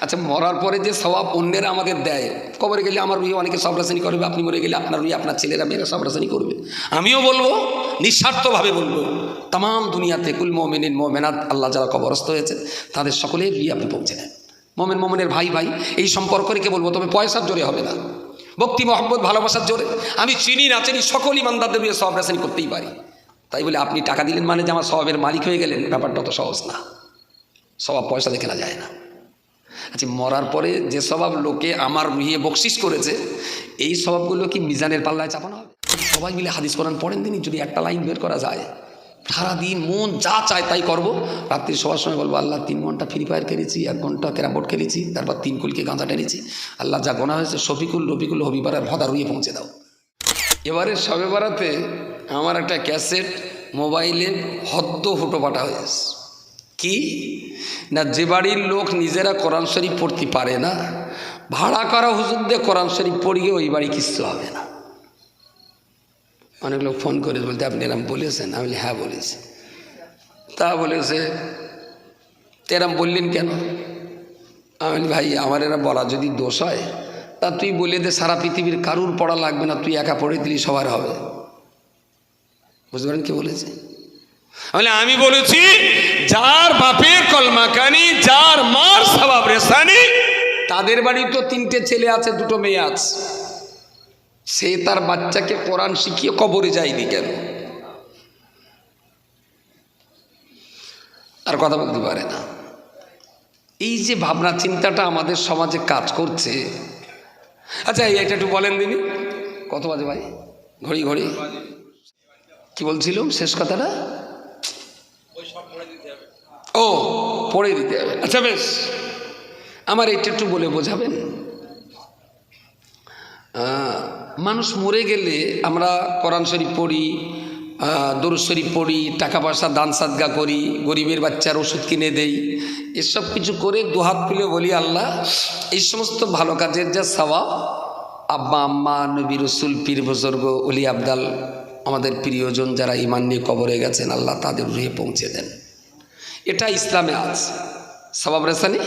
আচ্ছা মরার পরে যে স্বভাব অন্যেরা আমাদের দেয়, কবরে গেলে আমার রুই অনেকে সবরাসানি করবে আপনি মরে গেলে আপনার রুই আপনার ছেলেরা, মেয়েরা সবরাসানি করবে। আমিও বলব, নিঃস্বার্থভাবে বলব তাম দুনিয়াতে কুল মোমেনিন, মোমেনাত আল্লাহ যারা কবরস্থ হয়েছে, তাদের সকলের রুই আপনি পৌঁছে দেন। মোমেন, মোমেনের ভাই ভাই, এই সম্পর্ক রেখে বলব, তবে পয়সার জোরে হবে না। ভক্তি, মহব্বত, ভালোবাসার জোরে। আমি চিনি না, চিনি সকল ইমানদারদের বিয়ে সব রাসানি করতেই পারি। তাই বলে আপনি টাকা দিলেন মানে যে আমার স্বভাবের মালিক হয়ে গেলেন, ব্যাপারটা অত সহজ না। স্বভাব পয়সা দেখে না যায় না। আচ্ছা মরার পরে যে স্বভাব লোকে আমার রুহিয়ে বকশিস করেছে, এই স্বভাবগুলো কি মিজানের পাল্লায় চাপানো হবে? সবাই মিলে হাদিস কোরআন পড়েন দিনই যদি একটা লাইন বের করা যায়, সারাদিন মন যা চায় তাই করব। রাত্রি সবার সময় বলব, আল্লাহ তিন ঘণ্টা ফ্রি ফায়ার খেলেছি, এক ঘণ্টা ক্যারাম বোর্ড খেলেছি, তারপর তিন কুলকে গাঁজা টেনেছি। আল্লাহ যা গোনা হয়েছে শফিকুল, রফিকুল হবিবার ভদা রুইয়ে পৌঁছে দাও। এবারে সবে বারাতে আমার একটা ক্যাসেট মোবাইলে হদ্দ ফুটো পাঠা হয়েছে কি? না, যে বাড়ির লোক নিজেরা কোরআন শরীফ পড়তে পারে না, ভাড়া করা হুজুর দিয়ে কোরআন শরীফ পড়িয়ে ওই বাড়ি কিচ্ছু হবে না। অনেক লোক ফোন করে বলতে, আপনি এরম বলেছেন? আমি হ্যাঁ বলেছি। তা বলেছে, তো এরম বললেন কেন? আমি ভাই, আমার এরা বলা যদি দোষ হয়, তা তুই বলে দে, সারা পৃথিবীর কারুর পড়া লাগবে না, তুই একা পড়ে দিলি, সবার হবে। বুঝতে পারেন কি বলেছে? বলে, আমি বলেছি, যার বাপের কলমাকানি যার মার সবাব রেসানি তাদের বাড়ি তো তিনটে ছেলে আছে, দুটো মেয়ে আছে। সে তার বাচ্চাকে কোরআন শিখিয়ে কবরে যায়নি কেন? আর কথা বলতে পারে না। এই যে ভাবনা চিন্তাটা আমাদের সমাজে কাজ করছে। আচ্ছা এই এটা একটু বলেন দিনি। কত বাজে ভাই? ঘড়ি ঘড়ি। কি বলছিলাম? শেষ কথাটা? ও, পড়ে দিতে হবে। আচ্ছা বেশ। আমার এটা একটু বলে বোঝাবেন। মানুষ মরে গেলে আমরা কোরআন শরীফ পড়ি দরুদ শরীফ পড়ি, টাকা পয়সা, দান সাদগা করি, গরিবের বাচ্চার ওষুধ কিনে দেই, এসব কিছু করে দুহাত খুলে বলি, আল্লাহ, এই সমস্ত ভালো কাজের যা স্বভাব আব্বা, আম্মা, নবী, রসুল, পীর, বুজুর্গ অলি আবদাল, আমাদের প্রিয়জন যারা ইমান নিয়ে কবরে গেছেন, আল্লাহ তাদের রুহে পৌঁছে দেন। এটা ইসলামে আছে। সবাব রেসানি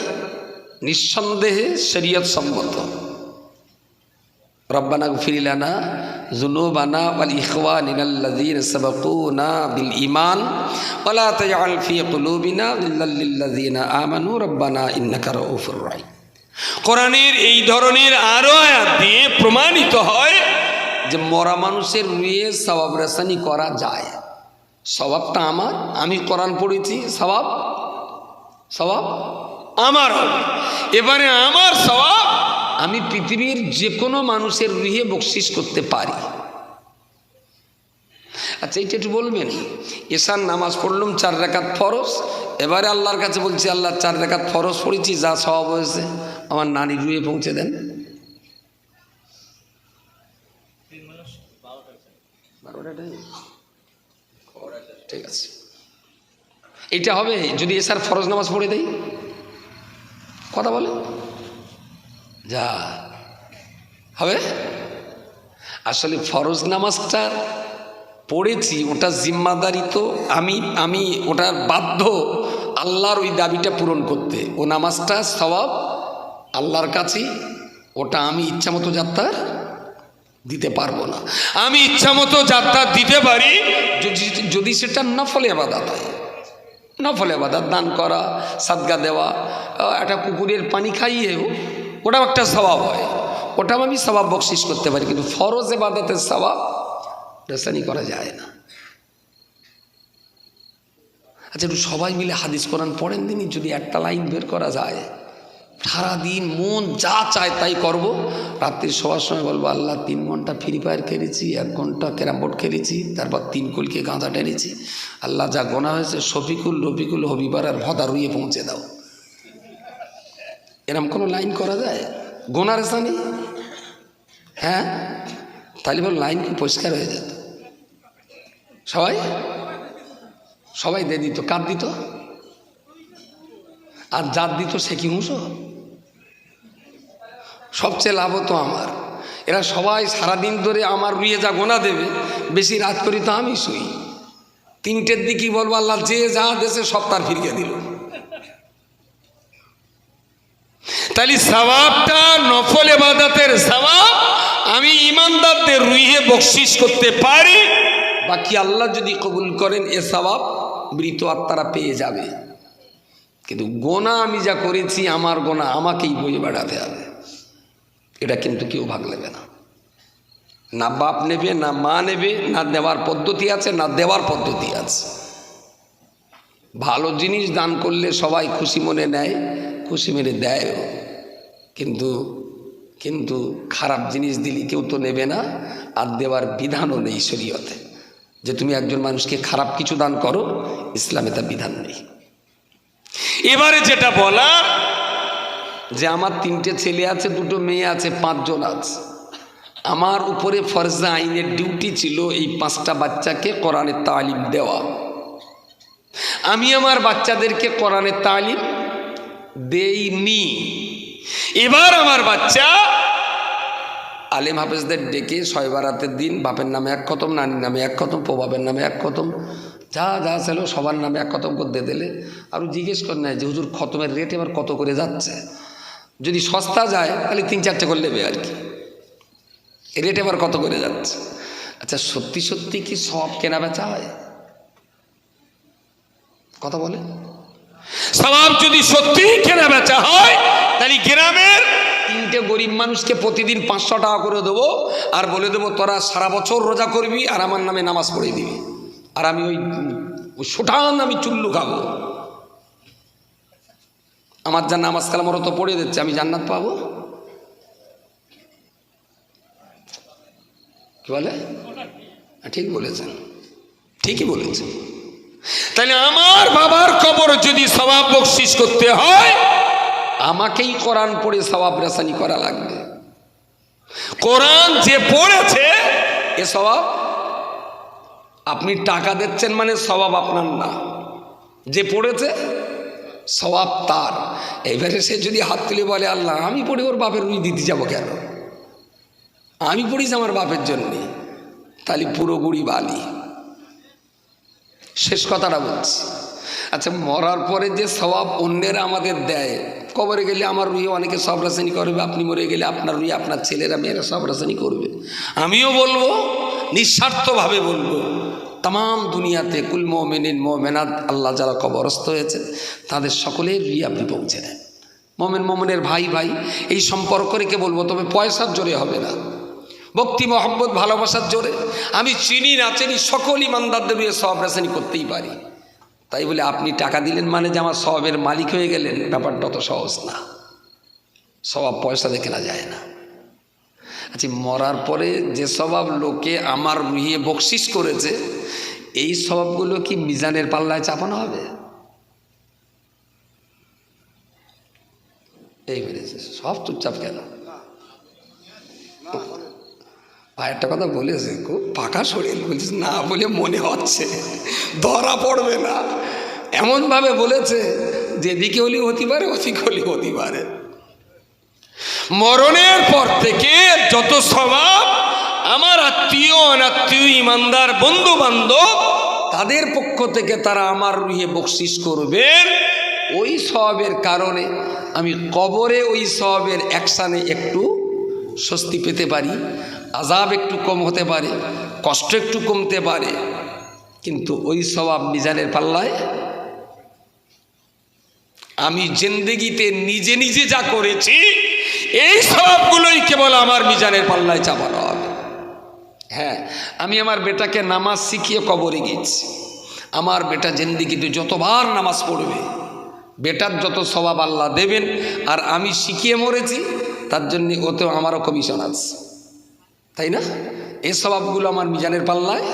নিঃসন্দেহে শরীয়ত সম্মত। রব্বানা গফিরিলানা জুনুবানা ওয়াল ইখওয়ানিনাল্লাযীন সাবাকুনা বিল ঈমান ওয়ালা তাজআল ফি কুলুবিনা লিল্লাযীনা আমানু রব্বানা ইন্নাকা রাউফুর রাহিম। কোরআনের এই ধরনের আরও আয়াত দিয়ে প্রমাণিত হয় যে মরা মানুষের রুয়ে সবাব রেসানি করা যায়। স্বভাবটা আমার, আমি কোরআন পড়েছি, স্বভাব? স্বভাব? আমার এবারে আমার স্বভাব, আমি পৃথিবীর যে কোনো মানুষের রুহে বকশিস করতে পারি। আচ্ছা এইটা একটু বলবেন? এসার নামাজ পড়লাম, চার রেখাত ফরস এবারে আল্লাহর কাছে বলছি, আল্লাহ, চার রেখাত ফরস পড়েছি, যা স্বভাব হয়েছে, আমার নানি রুয়ে পৌঁছে দেন। বারোটাটাই? ঠিক আছে। এটা হবে, যদি এসার ফরজ নামাজ পড়ে দেই। কথা বলে? যা। হবে? আসলে ফরজ নামাজটা পড়েছি, ওটা জিম্মাদারি তো আমি আমি ওটার বাধ্য আল্লাহর ওই দাবিটা পূরণ করতে। ও নামাজটা স্বভাব আল্লাহর কাছেই, ওটা আমি ইচ্ছা মতো যাত্রা দিতে পারব না। আমি ইচ্ছা মতো যাত্রা দিতে পারি, যদি যদি সেটা নফলে আবাদাত হয়। নফলে আবাদাত, দান করা, সাদগা দেওয়া একটা কুকুরের পানি খাইয়েও ওটাও একটা স্বভাব হয়। ওটাও আমি স্বভাব বকশিস করতে পারি, কিন্তু ফরজ এবাদতের স্বভাব রেসানি করা যায় না। আচ্ছা একটু সবাই মিলে হাদিস কোরআন পড়েন দিনই যদি একটা লাইন বের করা যায়। সারাদিন মন যা চায় তাই করব। রাত্রি শোয়ার সময় বলব, আল্লাহ, তিন ঘণ্টা ফ্রি ফায়ার খেলেছি, এক ঘণ্টা ক্যারাম বোর্ড খেলেছি, তারপর তিন কুলকে গাঁদা টেনেছি। আল্লাহ যা গোনা হয়েছে, শফিকুল, রফিকুল, হবিবার আর ভদা রুইয়ে পৌঁছে দাও। এরম কোনো লাইন করা যায়? গোনার স্থানে হ্যাঁ? তাহলে বল লাইন খুব পরিষ্কার হয়ে যেত? সবাই? সবাই দিয়ে দিত কার দিত? আর যার দিত সে কি হুঁসো সবচেয়ে লাভ তো আমার। এরা সবাই সারাদিন ধরে আমার রুইয়ে যা গোনা দেবে, বেশি রাত করি তো আমি শুই। তিনটের দিকে বলব আল্লাহ, যে যা দেশে সব তার ফিরিয়ে দিল। তাহলে সবাবটা নফল এবাদাতের সবাব আমি ইমানদারদের রুইহে বকশিস করতে পারি। বাকি আল্লাহ যদি কবুল করেন, এ সবাব মৃত আত্মারা পেয়ে যাবে। কিন্তু গোনা আমি যা করেছি, আমার গোনা আমাকেই বয়ে বেড়াতে হবে। এটা কিন্তু কেউ ভাগ নেবে না। না বাপ নেবে, না মা নেবে, না দেওয়ার পদ্ধতি আছে, না দেওয়ার পদ্ধতি আছে। ভালো জিনিস দান করলে সবাই খুশি মনে নেয়, খুশি মেরে দেয়ও। কিন্তু কিন্তু খারাপ জিনিস দিলে কেউ তো নেবে না, আর দেওয়ার বিধানও নেই শরীয়তে। যে তুমি একজন মানুষকে খারাপ কিছু দান করো, ইসলামে তা বিধান নেই। এবারে যেটা বলার যে আমার তিনটে ছেলে আছে, দুটো মেয়ে আছে, পাঁচজন আছে। আমার উপরে ফরজা আইনের ডিউটি ছিল এই পাঁচটা বাচ্চাকে কোরআনের তালিম দেওয়া। আমি আমার বাচ্চাদেরকে কোরআনের তালিম দেইনি। এবার আমার বাচ্চা আলেম হাফেজদের ডেকে ছয় বারাতের দিন, বাপের নামে এক খতম, নানির নামে এক খতম, প্রভাবের নামে এক খতম, যা যা ছিল সবার নামে এক খতম করে দিয়ে দিলে। আরও জিজ্ঞেস করে নেয় যে, হুজুর খতমের রেট এবার কত করে যাচ্ছে? যদি সস্তা যায়, তাহলে তিন চারটে করে নেবে আর কি। রেট এবার কত করে যাচ্ছে? আচ্ছা সত্যি সত্যি কি সব কেনা বেচা হয়? কথা বলে? সবাব যদি সত্যি কেনা বেচা হয়, তাহলে গ্রামের তিনটে গরিব মানুষকে প্রতিদিন পাঁচশো টাকা করে দেবো আর বলে দেবো, তোরা সারা বছর রোজা করবি আর আমার নামে নামাজ পড়ে দিবি। আর আমি ওই ওই সুঠান আমি চুল্লু খাব। আমার যা নামাজ কালাম ওরা তো পড়ে দিচ্ছে আমি জান্নাত পাবো? কি বলে? হ্যাঁ, ঠিক বলেছেন। ঠিকই বলেছেন। তাহলে আমার বাবার কবর যদি স্বভাব বকশিস করতে হয় আমাকেই কোরআন পড়ে সবাব রেসানি করা লাগবে। কোরআন যে পড়েছে এ স্বভাব আপনি টাকা দিচ্ছেন মানে স্বভাব আপনার না। যে পড়েছে স্বভাব তার। এবারে সে যদি হাত তুলে বলে, আল্লাহ, আমি পড়ি ওর বাপের রুই দিতে যাব কেন? আমি পড়িস আমার বাপের জন্যে। তাহলে পুরো গুড়ি বালি। শেষ কথাটা বলছি। আচ্ছা মরার পরে যে স্বভাব অন্যেরা আমাদের দেয়, কবরে গেলে আমার রুই অনেকে সব রাসায়নিক করবে, আপনি মরে গেলে আপনার রুই, আপনার ছেলেরা মেয়েরা সব রাসায়নিক করবে। আমিও বলব, নিঃস্বার্থভাবে বলব তাম দুনিয়াতে কুল মোমেনিন, মোমেনাত আল্লাহ যারা কবরস্থ হয়েছে, তাদের সকলের রুই আপনি পৌঁছে দেন। মোমেন, মোমেনের ভাই ভাই, এই সম্পর্ক রেখে বলব, তবে পয়সার জোরে হবে না। ভক্তি, মহব্বত, ভালোবাসার জোরে। আমি চিনি না, চিনি সকল ইমানদারদের রুয়ে সব করতেই পারি। তাই বলে আপনি টাকা দিলেন মানে যে আমার সবের মালিক হয়ে গেলেন, ব্যাপারটা অত সহজ না। স্বভাব পয়সা দেখে না যায় না। আচ্ছা মরার পরে যে স্বভাব লোকে আমার রুহিয়ে বকশিস করেছে, এই স্বভাবগুলো কি মিজানের পাল্লায় চাপানো হবে? এই বেড়েছে সব চুপচাপ কেন? একটা কথা বলেছে, খুব পাকা শরীর, বলছিস না বলে মনে হচ্ছে, ধরা পড়বে না। এমনভাবে বলেছে, যেদিকে হলেও হতে পারে, ওদিকে হলেও হতে পারে। মরণের পর থেকে যত স্বভাব, আমার আত্মীয়, অনাত্মীয়, ইমানদার বন্ধু বান্ধব তাদের পক্ষ থেকে তারা আমার রুহে বকশিস করবেন ওই সবের কারণে আমি কবরে ওই সবের অ্যাকশানে একটু স্বস্তি পেতে পারি আজাব একটু কম হতে পারে, কষ্ট একটু কমতে পারে। কিন্তু ওই স্বভাব মিজানের পাল্লায় আমি জিন্দগিতে নিজে নিজে যা করেছি এই সবগুলোই কেবল আমার মিজানের পাল্লায় চাপানো হবে। হ্যাঁ আমি আমার বেটাকে নামাজ শিখিয়ে কবরে গেছি। আমার বেটা জিন্দিগিতে যতবার নামাজ পড়বে, বেটার যত স্বভাব আল্লাহ দেবেন, আর আমি শিখিয়ে মরেছি, তার জন্য ওতেও আমারও কমিশন আছে। তাই না? এই স্বভাবগুলো আমার মিজানের পাল্লায়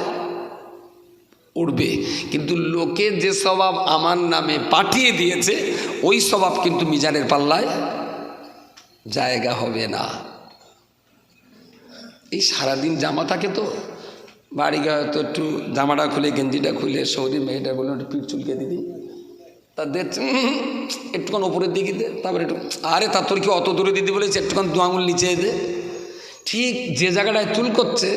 উঠবে। কিন্তু লোকে যে স্বভাব আমার নামে পাঠিয়ে দিয়েছে, ওই স্বভাব কিন্তু মিজানের পাল্লায় জায়গা হবে না। এই সারাদিন জামা থাকে তো, বাড়ি গিয়ে হয়তো একটু জামাটা খুলে, গেঞ্জিটা খুলে, সৌদি মেয়েটা বলে একটু পিঠ চুলকে দিদি তা দেখছে একটুখান ওপরের দিকে দে, তারপরে একটু, আরে তার তোর কি অত দূরে দিদি বলেছে? একটুখান দু আঙুল নিচে দে। ঠিক যে জায়গাটায় চুল করছে,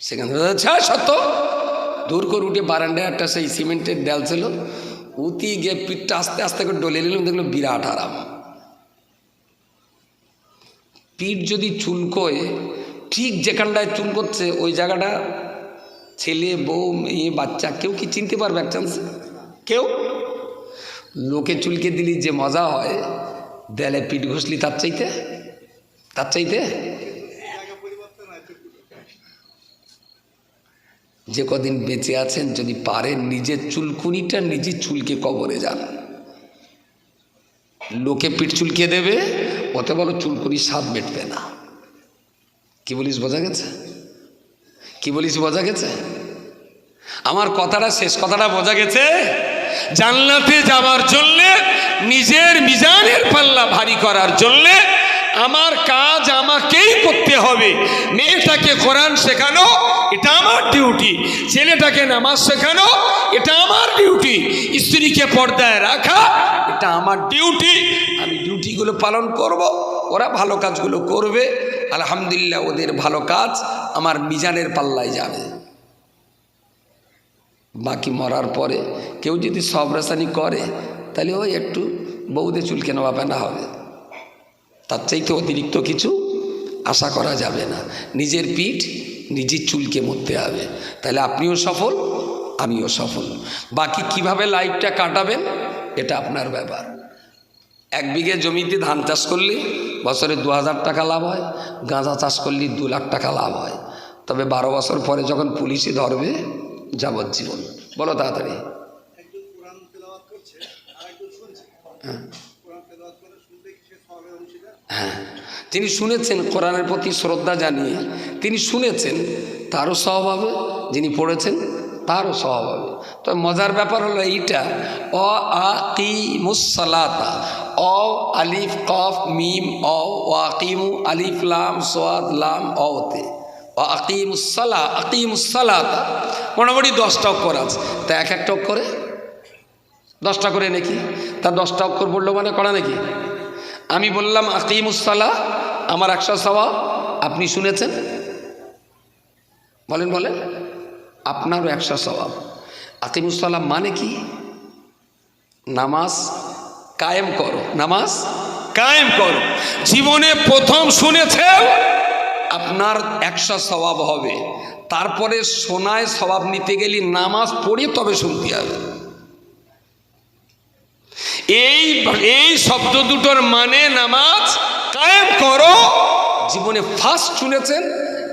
সেখান থেকে আচ্ছা সত্য। দূর করে উঠে বারান্দায় একটা সেই সিমেন্টের দেয়াল ছিল, উতি গিয়ে পিঠটা আস্তে আস্তে করে ডলে নিলাম দেখল বিরাট আরাম। পিঠ যদি চুলকোয় ঠিক যেখানটায় চুল করছে ওই জায়গাটা ছেলে বউ মেয়ে বাচ্চা কেউ কি চিনতে পারবে এক চান্স কেউ? লোকে চুলকে দিলি যে মজা হয় দেয়ালে পিঠ ঘষলি তার চাইতে? তার চাইতে? যে কদিন বেঁচে আছেন যদি পারেন নিজের চুলকুনিটা নিজে চুলকে কবরে যান। লোকে পিঠ চুলকে দেবে ওতে বলো চুলকুনির স্বাদ মেটবে না। কি বলিস, বোঝা গেছে? কি বলিস, বোঝা গেছে? আমার কথাটা, শেষ কথাটা বোঝা গেছে? জান্নাতে যাওয়ার জন্যে, নিজের মিজানের পাল্লা ভারী করার জন্যে আমার কাজ আমাকেই করতে হবে। মেয়েটাকে কোরআন শেখানো, এটা আমার ডিউটি ছেলেটাকে নামাজ শেখানো, এটা আমার ডিউটি স্ত্রীকে পর্দায় রাখা, এটা আমার ডিউটি আমি ডিউটিগুলো পালন করব, ওরা ভালো কাজগুলো করবে, আলহামদুলিল্লাহ ওদের ভালো কাজ আমার মিজানের পাল্লায় যাবে। বাকি মরার পরে কেউ যদি সব রাসানি করে, তাহলে ওই একটু বৌদে চুলকে নেওয়া পেনা হবে? তার চাইতে অতিরিক্ত কিছু আশা করা যাবে না। নিজের পিঠ নিজের চুলকে মরতে হবে। তাহলে আপনিও সফল, আমিও সফল। বাকি কীভাবে লাইফটা কাটাবেন, এটা আপনার ব্যাপার। এক বিঘে জমিতে ধান চাষ করলে বছরে দু হাজার টাকা লাভ হয় গাঁজা চাষ করলে দু লাখ টাকা লাভ হয়। তবে বারো বছর পরে যখন পুলিশে ধরবে যাবজ্জীবন। বলো তাড়াতাড়ি। অংশীদার? হ্যাঁ। তিনি শুনেছেন কোরআনের প্রতি শ্রদ্ধা জানিয়ে। তিনি শুনেছেন তারও স্বভাব যিনি পড়েছেন। তারও স্বভাব হবে। তবে মজার ব্যাপার হলো এইটা, অ, আ কি মুসালাতা অ, আলিফ, কফ, মিম, অ ও আকিমু, আলিফ, লাম, সোয়াদ, লাম অতে আকিমুসালা আকিমুসালাতা মোটামুটি দশটা অক্ষর আছে। তা এক একটা অক্ষরে? দশটা করে নাকি? তা দশটা অক্ষর বলল মানে করা নাকি? আমি বললাম আকিমুসাল্লাহ আমার একশো সওয়াব আপনি শুনেছেন? বলেন বলেন। আপনারও একশো সওয়াব। আকিমুসাল্লাহ মানে কি? নামাজ কায়েম করো। নামাজ কায়েম করো। জীবনে প্রথম শুনেছে আপনার একশো স্বভাব হবে। তারপরে সোনায় স্বভাব নিতে গেলে নামাজ পড়ে তবে শুনতে হবে। এই এই শব্দ দুটোর মানে নামাজ কায়েম করো। জীবনে ফার্স্ট শুনেছেন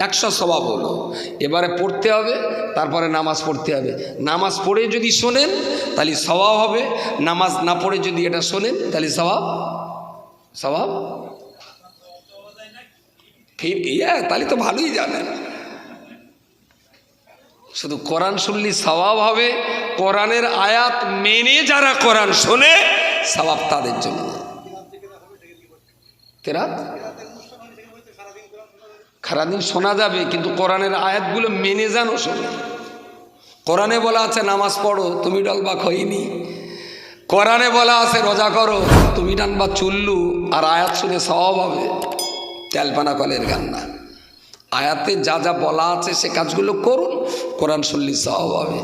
একশো স্বভাব হলো। এবারে পড়তে হবে, তারপরে নামাজ পড়তে হবে। নামাজ পড়ে যদি শোনেন, তাহলে স্বভাব হবে। নামাজ না পড়ে যদি এটা শোনেন, তাহলে স্বভাব স্বভাব ফি- ইয়া, তাহলে তো ভালোই জানেন। শুধু কোরআন শুনলি স্বভাব হবে, কোরআনের আয়াত মেনে যারা কোরআন শোনে স্বভাব তাদের জন্য। কেরাত সারাদিন শোনা যাবে, কিন্তু কোরআনের আয়াতগুলো মেনে জানো শোনো কোরআনে বলা আছে, নামাজ পড়ো, তুমি ডলবা খইনি কোরআনে বলা আছে, রোজা করো, তুমি ডানবা চুল্লু, আর আয়াত শুনে স্বভাব হবে। তেলপানা কলের গান না আয়াতে যা যা বলা আছে, সে কাজগুলো করুন, কোরআন শুনলি স্বভাব হবে।